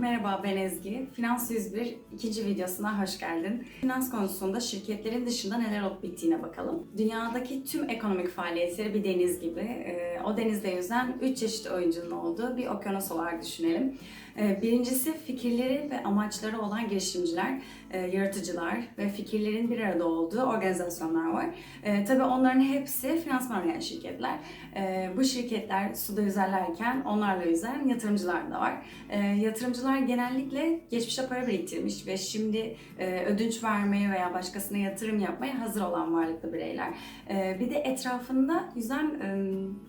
Merhaba ben Ezgi. Finans 101 ikinci videosuna hoş geldin. Finans konusunda şirketlerin dışında neler olup bittiğine bakalım. Dünyadaki tüm ekonomik faaliyetleri bir deniz gibi. Ee, O denizde yüzen 3 çeşit oyuncunun olduğu bir okyanus olarak düşünelim. Ee, Birincisi fikirleri ve amaçları olan girişimciler, e, yaratıcılar ve fikirlerin bir arada olduğu organizasyonlar var. Ee, Tabii onların hepsi finansman arayan şirketler. Bu şirketler suda yüzerlerken onlarla yüzen yatırımcılar da var. Ee, Yatırımcılar genellikle geçmişte para biriktirmiş ve şimdi e, ödünç vermeye veya başkasına yatırım yapmaya hazır olan varlıklı bireyler. Ee, Bir de etrafında yüzen e,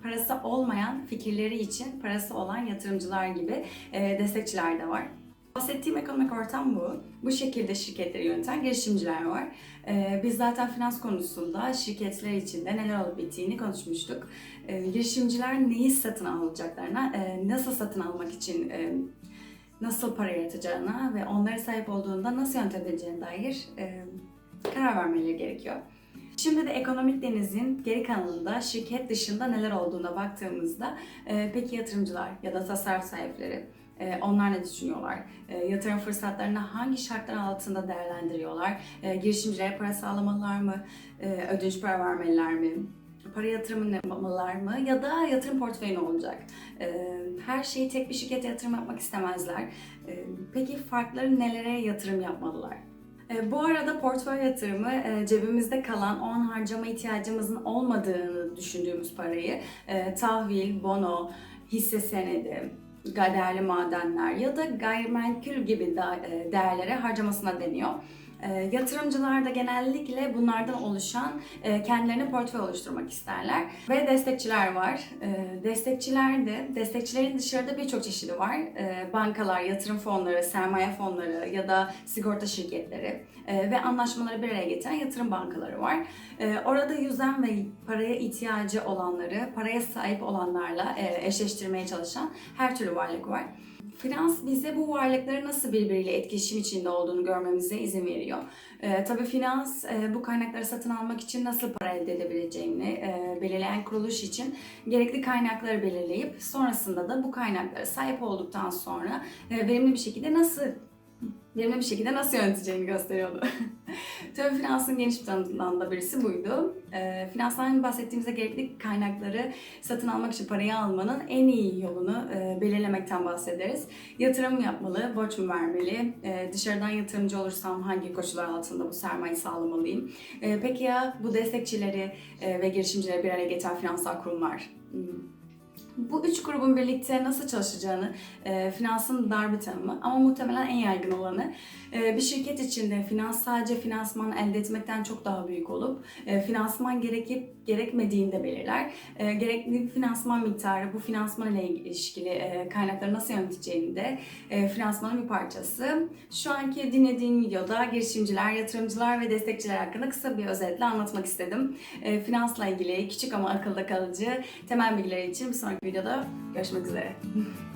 parası olmayan fikirleri için parası olan yatırımcılar gibi e, destekçiler de var. Bahsettiğim ekonomik ortam bu. Bu şekilde şirketleri yöneten girişimciler var. Ee, Biz zaten finans konusunda şirketler içinde neler olup bittiğini konuşmuştuk. Ee, Girişimciler neyi satın alacaklarına, e, nasıl satın almak için e, nasıl para yaratacağına ve onlara sahip olduğunda nasıl yönetebileceğine dair e, karar vermeleri gerekiyor. Şimdi de ekonomik denizin geri kalanında şirket dışında neler olduğuna baktığımızda e, peki yatırımcılar ya da tasarruf sahipleri e, onlar ne düşünüyorlar? E, yatırım fırsatlarını hangi şartlar altında değerlendiriyorlar? E, girişimcilere para sağlamalılar mı? E, ödünç para vermeliler mi? Para yatırımı yapmalılar mı? Ya da yatırım portföyü ne olacak? E, her şeyi tek bir şirkete yatırım yapmak istemezler. E, peki farkları nelere yatırım yapmalılar? E, Bu arada portföy yatırımı e, cebimizde kalan o an harcama ihtiyacımızın olmadığını düşündüğümüz parayı e, tahvil, bono, hisse senedi, değerli madenler ya da gayrimenkul gibi e, değerlere harcamasına deniyor. E, Yatırımcılar da genellikle bunlardan oluşan e, kendilerine portföy oluşturmak isterler. Ve destekçiler var. E, Destekçiler de, destekçilerin dışarıda birçok çeşidi var. E, Bankalar, yatırım fonları, sermaye fonları ya da sigorta şirketleri e, ve anlaşmaları bir araya getiren yatırım bankaları var. E, Orada yüzen ve paraya ihtiyacı olanları, paraya sahip olanlarla e, eşleştirmeye çalışan her türlü varlık var. Finans bize bu varlıkların nasıl birbiriyle etkileşim içinde olduğunu görmemize izin veriyor. Ee, tabii finans e, bu kaynakları satın almak için nasıl para elde edebileceğini e, belirleyen kuruluş için gerekli kaynakları belirleyip sonrasında da bu kaynaklara sahip olduktan sonra e, verimli bir şekilde nasıl verimli bir şekilde nasıl yöneteceğini gösteriyordu. Tabii finansın geniş bir tanımından da birisi buydu. E, finanstan bahsettiğimizde gerekli kaynakları satın almak için parayı almanın en iyi yolunu e, belirlemekten bahsederiz. Yatırım mı yapmalı, borç mu vermeli, e, dışarıdan yatırımcı olursam hangi koşullar altında bu sermayeyi sağlamalıyım? E, peki ya bu destekçileri e, ve girişimcileri bir araya getiren finansal kurumlar? Hmm. Bu üç grubun birlikte nasıl çalışacağını e, finansın dar bir tanımı ama muhtemelen en yaygın olanı e, bir şirket içinde finans sadece finansman elde etmekten çok daha büyük olup e, finansman gerekip gerekmediğini de belirler. E, gerekli finansman miktarı bu finansman ile ilişkili e, kaynakları nasıl yöneteceğini de e, finansmanın bir parçası. Şu anki dinlediğim videoda girişimciler, yatırımcılar ve destekçiler hakkında kısa bir özetle anlatmak istedim. E, finansla ilgili küçük ama akılda kalıcı temel bilgiler için bir sonraki videoda görüşmek üzere.